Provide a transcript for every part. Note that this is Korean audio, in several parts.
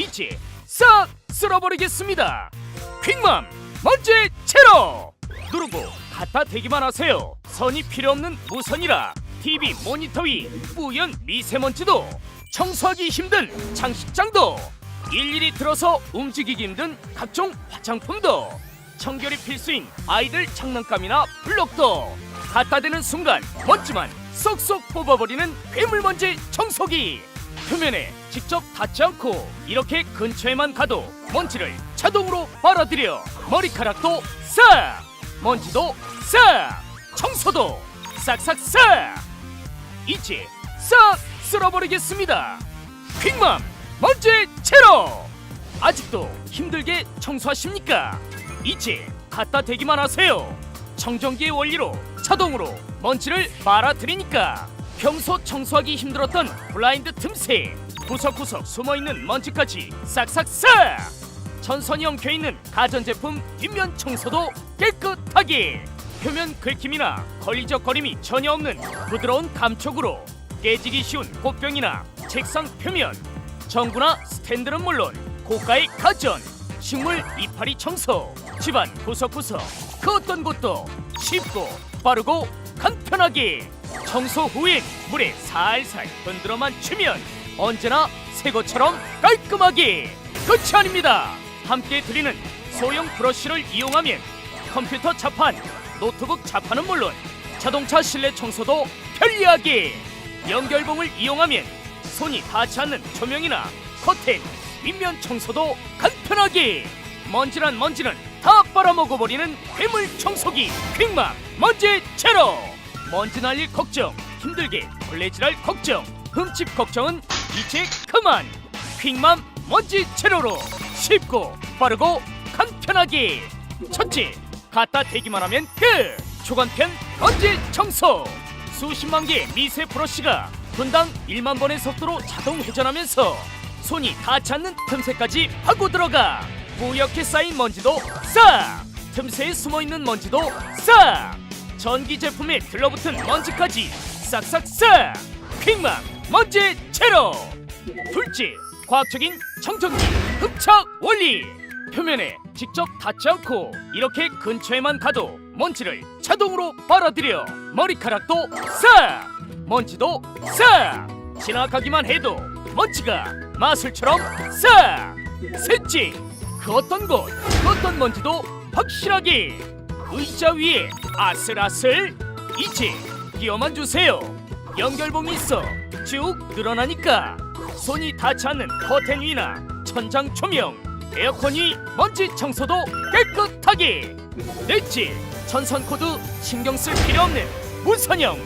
이제 싹 쓸어버리겠습니다. 퀵맘 먼지 제로 누르고 갖다 대기만 하세요. 선이 필요 없는 무선이라 TV 모니터 위 뿌연 미세먼지도 청소하기 힘든 장식장도 일일이 들어서 움직이기 힘든 각종 화장품도 청결이 필수인 아이들 장난감이나 블록도 갖다 대는 순간 먼지만 쏙쏙 뽑아버리는 괴물먼지 청소기 표면에 직접 닿지 않고 이렇게 근처에만 가도 먼지를 자동으로 빨아들여 머리카락도 싹 먼지도 싹 청소도 싹싹싹 이제 싹 쓸어버리겠습니다 퀵맘 먼지 제로 아직도 힘들게 청소하십니까? 이제 갖다 대기만 하세요. 청정기의 원리로 자동으로 먼지를 빨아들이니까 평소 청소하기 힘들었던 블라인드 틈새. 구석구석 숨어있는 먼지까지 싹싹싹! 전선이 엉켜있는 가전제품 뒷면 청소도 깨끗하게! 표면 긁힘이나 걸리적거림이 전혀 없는 부드러운 감촉으로 깨지기 쉬운 꽃병이나 책상 표면 전구나 스탠드는 물론 고가의 가전, 식물 이파리 청소, 집안 구석구석 그 어떤 곳도 쉽고 빠르고 간편하게 청소 후엔 물에 살살 흔들어만 주면 언제나 새 것처럼 깔끔하게 끝이 아닙니다. 함께 드리는 소형 브러쉬를 이용하면 컴퓨터 자판, 노트북 자판은 물론 자동차 실내 청소도 편리하게 연결봉을 이용하면 손이 닿지 않는 조명이나 커튼, 윗면 청소도 간편하게 먼지란 먼지는 다 빨아먹어버리는 괴물 청소기 퀵맘 먼지 제로 먼지 날릴 걱정 힘들게 걸레질할 걱정 흠집 걱정은 이제 그만. 퀵맘 먼지 제로로 쉽고 빠르고 간편하게. 첫째 갖다 대기만 하면 끝. 초간편 먼지 청소. 수십만 개의 미세 브러쉬가 분당 1만 번의 속도로 자동 회전하면서 손이 닿지 않는 틈새까지 파고 들어가. 뿌옇게 쌓인 먼지도 싹! 틈새에 숨어있는 먼지도 싹 전기 제품에 들러붙은 먼지까지 싹싹싹! 퀵맘 먼지 제로! 둘째 과학적인 청정기 흡착 원리! 표면에 직접 닿지 않고 이렇게 근처에만 가도 먼지를 자동으로 빨아들여 머리카락도 싹! 먼지도 싹! 지나가기만 해도 먼지가 마술처럼 싹! 셋째 그 어떤 곳, 그 어떤 먼지도 확실하게 의자 위에 아슬아슬 이제 끼워만 주세요. 연결봉이 있어. 쭉 늘어나니까 손이 닿지 않는 커튼 위나 천장 조명 에어컨 위 먼지 청소도 깨끗하게. 넷째 전선 코드 신경 쓸 필요 없는 무선형.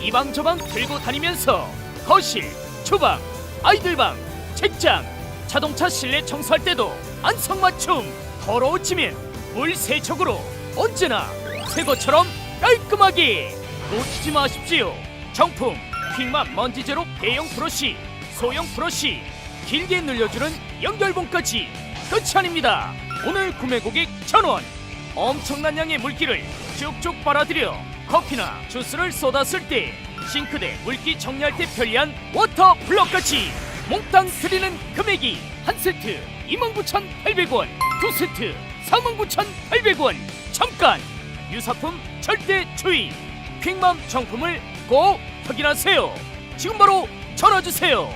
이방저방 들고 다니면서 거실, 주방, 아이들 방, 책장, 자동차 실내 청소할 때도 안성맞춤 더러워지면 물 세척으로 언제나 새 것처럼 깔끔하게. 놓치지 마십시오. 정품 퀵맘 먼지 제로 대형 브러쉬 소형 브러쉬 길게 늘려주는 연결봉까지 끝이 아닙니다. 오늘 구매 고객 전원. 엄청난 양의 물기를 쭉쭉 빨아들여 커피나 주스를 쏟았을 때 싱크대 물기 정리할 때 편리한 워터 블럭까지 몽땅 드리는 금액이 한 세트 29,800원 두 세트 39,800원. 잠깐 유사품 절대 주의. 퀵맘 정품을 꼭 확인하세요. 지금 바로 전화 주세요